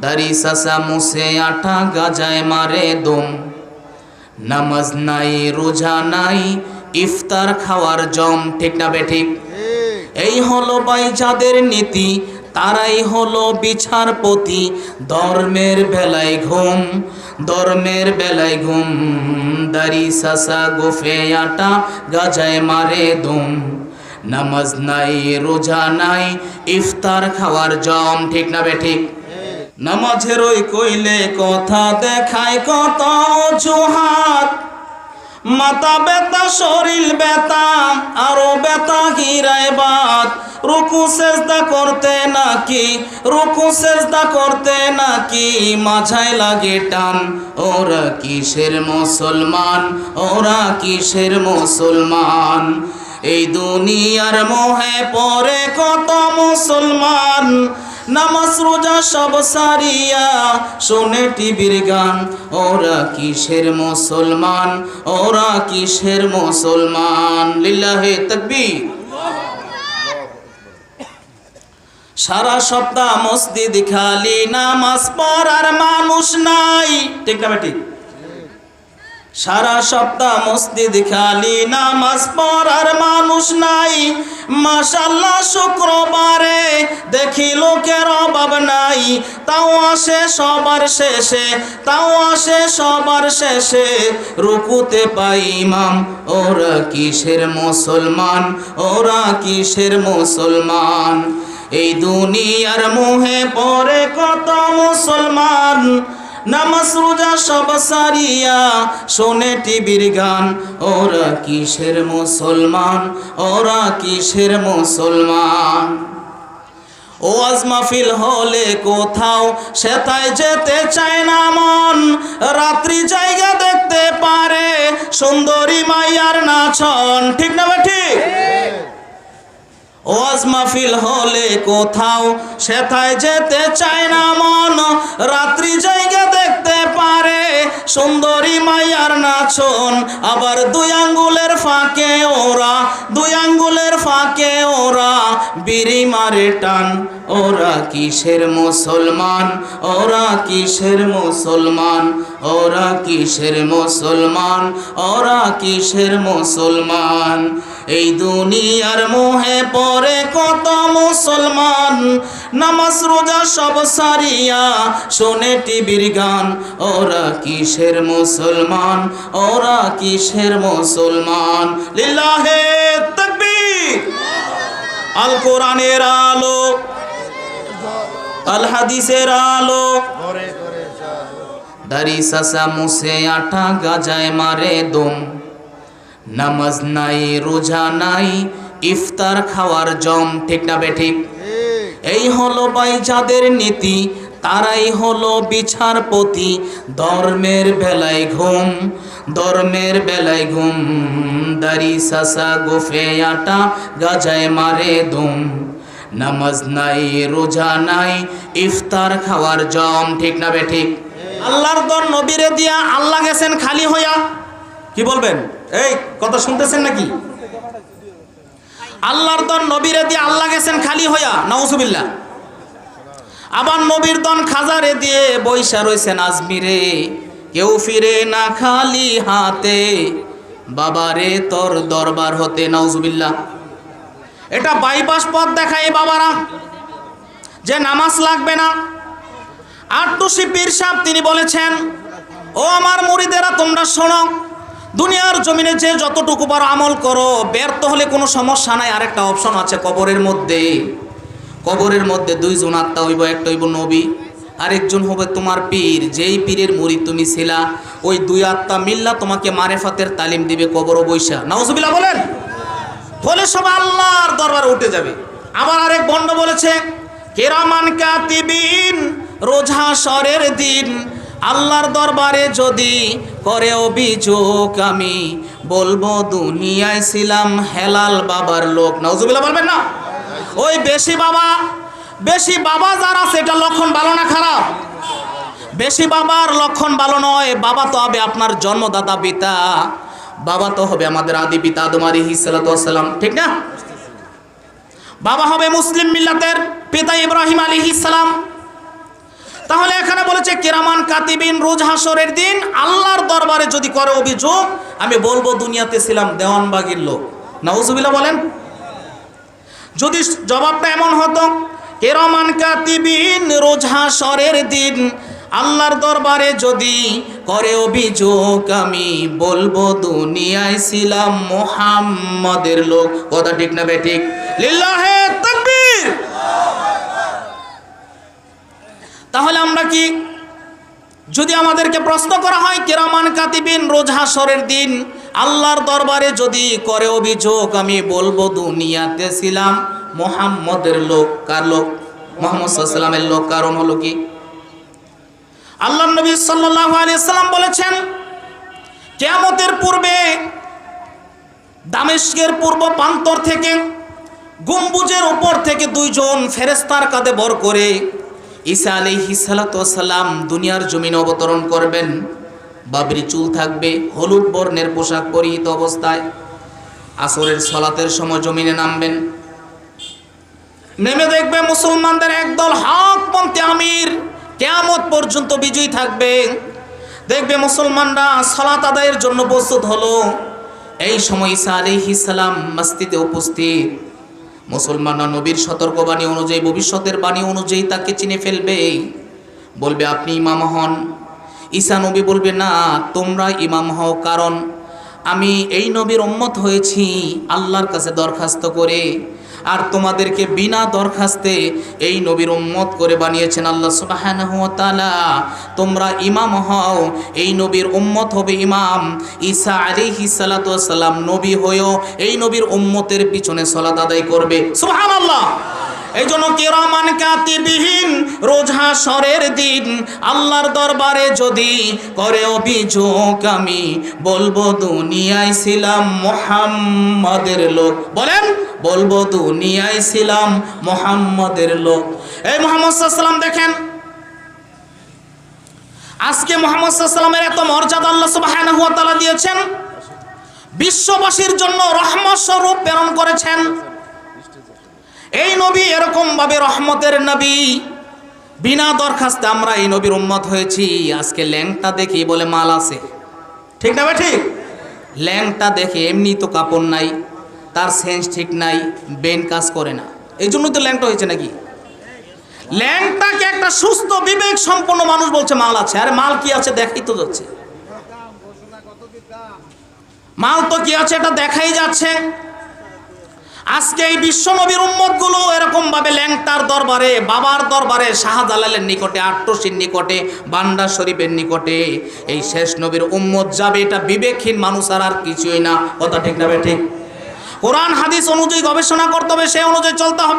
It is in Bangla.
দাড়ি সাসা মুছে আটা গাজায় মারে দম। নামাজ নাই, রোজা নাই, ইফতার খাওয়ার জম, ঠিক না বেঠিক এই হলো ভাই যাদের নীতি, তারাই হলো বিচারপতি। ধর্মের বেলায় ঘুম, ধর্মের বেলায় ঘুম। দাড়ি সাসা গোফে আটা গাজায় মারে দুম। নামাজ নাই, রোজা নাই, ইফতার খাওয়ার জম, ঠিক না বে ঠিক? নামাজের ওই কইলে কথা দেখায় কত অজুহাত। মাথা ব্যথা, শরীর ব্যথা, আরও ব্যথা গিরায় বাদ রুকু, সেজদা করতে নাকি, রুকু, সেজদা করতে নাকি, মাঝায় লাগে টান। ওরা কিসের মুসলমান? ওরা কিসের মুসলমান? এই দুনিয়ার মোহে পরে কত মুসলমান? নামাজ, রোজা সব সারিয়া শোনে টিভির গান। ওরা কিসের মুসলমান? ওরা কিসের মুসলমান? লিল্লাহে তাকবীর। সারা সপ্তাহ মসজিদ খালি, নামাজ পড়ার মানুষ নাই। ঠিক না ঠিক সারা সপ্তাহ মসজিদ খালি, নামাজ পড়ার মানুষ নাই। মাশাল্লাহ শুক্রবারে দেখি লোকের অভাব নাই। তাও আসে সবার শেষে, তাও আসে সবার শেষে। রুকুতে পাই ইমাম, ওরা কিসের মুসলমান? ওরা কিসের মুসলমান? এই দুনিয়ার মুহে পরে কত মুসলমান? নামাজ, রোজা সব সারিয়া শোনে টিভির গান। ওরা কিসের মুসলমান? ওরা কিসের মুসলমান? ও আজ মাহফিল হলে কোথাও সেথায় যেতে চায় না মন। রাত্রি জায়গা দেখতে পারে সুন্দরী মাইয়ার নাচন। ঠিক না ওয়াজ মাহফিল হলে কোথাও সেথায় যেতে চায় না মন। রাত্রি জায়গা দেখতে পারে সুন্দরী মাইয়ার নাচন। আবার দুই আঙ্গুলের ফাঁকে ওরা দুই আঙ্গুলের ফাঁকে ওরা বিড়ি মারে টান। ওরা কিসের মুসলমান? ওরা কিসের মুসলমান? ওরা কিসের মুসলমান? ওরা কিসের মুসলমান? এই দুনিয়ার মোহে পরে কত মুসলমান? নামাজ, রোজা সব সারিয়া শোনে টিভির গান। ওরা কিসের মুসলমান? ওরা কিসের মুসলমান? তাকবীর আল কোরআনের আলো আল হাদিসের আলো। দাড়ি সাসা মুসে আঠা গাজায় মারে দম। নামাজ নাই রোজা নাই ইফতার খাওয়ার জম ঠিক না বে ঠিক। এই হলো ভাই যাদের নীতি তারাই হলো বিচারপতি। ধর্মের বেলায় ঘুম, ধর্মের বেলায় ঘুম। দাড়ি সাসা গোফে আটা, গাজায় মারে দুম। নামাজ নাই, রোজা নাই, ইফতার খাওয়ার জম। ঠিক না বে ঠিক? আল্লাহর দর নবীরে দিয়া আল্লাহ গেছেন খালি হইয়া। কি বলবেন? এই, কথা শুনতেছেন নাকি? আল্লাহর দর নবীরে দিয়ে আল্লাহ গেছেন খালি হইয়া। নাউজুবিল্লাহ। আবার নবীর দন খাজারে দিয়ে বৈশা রয়েছেন আজমিরে কেউ ফিরে না খালি হাতে। বাবারে তোর দরবার হতে, নাউজুবিল্লাহ। এটা বাইপাস পথ দেখায় বাবারা। যে নামাজ লাগবে না। আটটুসি পীর সাহেব তিনি বলেছেন, ও আমার মুড়িদেরা, তোমরা শোনো, দুনিয়ার জমিনে যে যতটুকু পারো আমল করো, ব্যর্থ হলে কোনো সমস্যা নাই। আরেকটা অপশন আছে কবরের মধ্যে। কবরের মধ্যে দুইজন আত্মা হইব, একটা হইব নবী, আরেকজন হবে তোমার পীর। যেই পীরের মুড়ি তুমি ছিলা, ওই দুই আত্মা মিল্লা তোমাকে মারেফাতের তালিম দিবে কবর বৈশা। নাউজুবিল্লাহ বলেন? বলে সব আল্লাহর দরবারে উঠে যাবে। আবার আরেক বন্ড বলেছে, কেরামান কাতিবিন, রোজা সরের দিন, আল্লাহর দরবারে যদি করে অভিযোগ আমি বলব, দুনিয়ায় ছিলাম হেলাল বাবার লোক। নজুবিল্লাহ বলবেন না? ওই বেশি বাবা বেশি বাবা যারা সেটা লক্ষণ ভালো না খারাপ? বেশি বাবার লক্ষণ ভালো নয়, বাবা তো হবে আপনার জন্মদাতা পিতা, বাবা তো হবে আমাদের আদি পিতা আদম আলিহি সালাম ঠিক না? বাবা হবে মুসলিম মিল্লাতের পিতা ইব্রাহিম আলিহি সালাম। তাহলে এখানে বলেছে, কেরামান কাতিবিন রোজ হাসরের দিন আল্লাহর দরবারে যদি করে অভিযোগ, আমি বলব দুনিয়াতে ছিলাম দেওয়ানবাগির লোক। নাউজুবিল্লাহ বলেন। যদি জবাবটা এমন হতো, কেরমান কাতিবিন রোজ হাসরের দিন, আল্লাহর দরবারে যদি করে অভিযোগ, আমি বলব দুনিয়ায় ছিলাম মোহাম্মদের লোক। কথা ঠিক না বে ঠিক? লিল্লাহে তাকবীর! তাহলে আমরা কি, যদি আমাদেরকে প্রশ্ন করা হয়, কেরামান কাতিবিন রোজ হাসরের দিন আল্লাহর দরবারে যদি করে অভিযোগ, আমি বলব দুনিয়াতে ছিলাম মোহাম্মদের লোক। কার লোক? মোহাম্মদ সাল্লামের লোক। কারণ হলো কি? আল্লাহ নবী সাল্লাম বলেছেন, কেয়ামতের পূর্বে দামেস্কের পূর্ব প্রান্তর থেকে গম্বুজের উপর থেকে দুইজন ফেরেস্তার কাঁধে বর করে ঈসা আলাইহি সালাম দুনিয়ার জমিনে অবতরণ করবেন। বাবরি চুল থাকবে হলুদ বর্ণের পোশাক পরিহিত অবস্থায়। আসরের সলাতের সময় জমিনে নামবেন। নেমে দেখবে মুসলমানদের একদল হকপন্থী আমির কেয়ামত পর্যন্ত বিজয়ী থাকবে। দেখবে মুসলমানরা সলাত আদায়ের জন্য প্রস্তুত হলো। এই সময় ঈসা আলাইহিস সালাম মসজিদে উপস্থিত। মুসলমানরা নবীর সতর্কবাণী অনুযায়ী, ভবিষ্যতের বাণী অনুযায়ী তাকে চিনে ফেলবে। বলবে, আপনি ইমাম হন। ঈসা নবী বলবে, না তোমরা ইমাম হও, কারণ আমি এই নবীর উম্মত হয়েছি আল্লাহর কাছে দরখাস্ত করে। আর তোমাদেরকে বিনা দরখাস্তে এই নবীর উম্মত করে বানিয়েছেন আল্লাহ সুবহানাহু ওয়া তাআলা। তোমরা ইমাম হও, এই নবীর উম্মত হবে ইমাম ঈসা আলাইহিস সালাতু ওয়াস সালাম। নবী হয়েও এই নবীর উম্মতের পিছনে সালাত আদায় করবে। সুবহানাল্লাহ! এই জন্য কেরামান কাতিবিহীন রোজ হাসরের দিন আল্লাহর দরবারে যদি করে অভিযোগ আমি বলব দুনিয়ায় ছিলাম মোহাম্মদের লোক। বলেন, বলব দুনিয়ায় ছিলাম মোহাম্মদের লোক। এই মোহাম্মদ সাল্লাম দেখেন, আজকে মোহাম্মদ সাল্লামের এত মর্যাদা আল্লাহ সুবহানাহু ওয়া তাআলা দিয়েছেন, বিশ্ববাসীর জন্য রহমত স্বরূপ প্রেরণ করেছেন। এই নবী এরকম ভাবে রহমতের নবী। বিনা দরখাস্তে আমরা এই নবীর উম্মত হয়েছি। আজকে ল্যাংটা দেখি বলে মাল আছে। ঠিক না ঠিক? ল্যাংটা দেখে এমনি তো কাপড় নাই, তার সেন্স ঠিক নাই, বেন কাজ করে না। এই জন্যই তো ল্যাংটা হয়েছে নাকি? ল্যাংটাকে একটা সুস্থ, বিবেক সম্পন্ন মানুষ বলছে মাল আছে। আরে মাল কি আছে দেখাই তো যাচ্ছে। মাল তো কি আছে এটা দেখাই যাচ্ছে। আজকে এই বিশ্বনবীর উম্মতগুলো এরকম ভাবে ল্যাংটার দরবারে, বাবার দরবারে, শাহজালালের নিকটে আট্টসির নিকটে, বান্দা শরীফের নিকটে এই শেষ নবীর উম্মত যাবে, এটা বিবেকহীন মানুষ আর আর কিছুই না। কথা ঠিক না ঠিক? কোরআন, হাদিস অনুযায়ী গবেষণা করতে হবে সে অনুযায়ী চলতে হবে।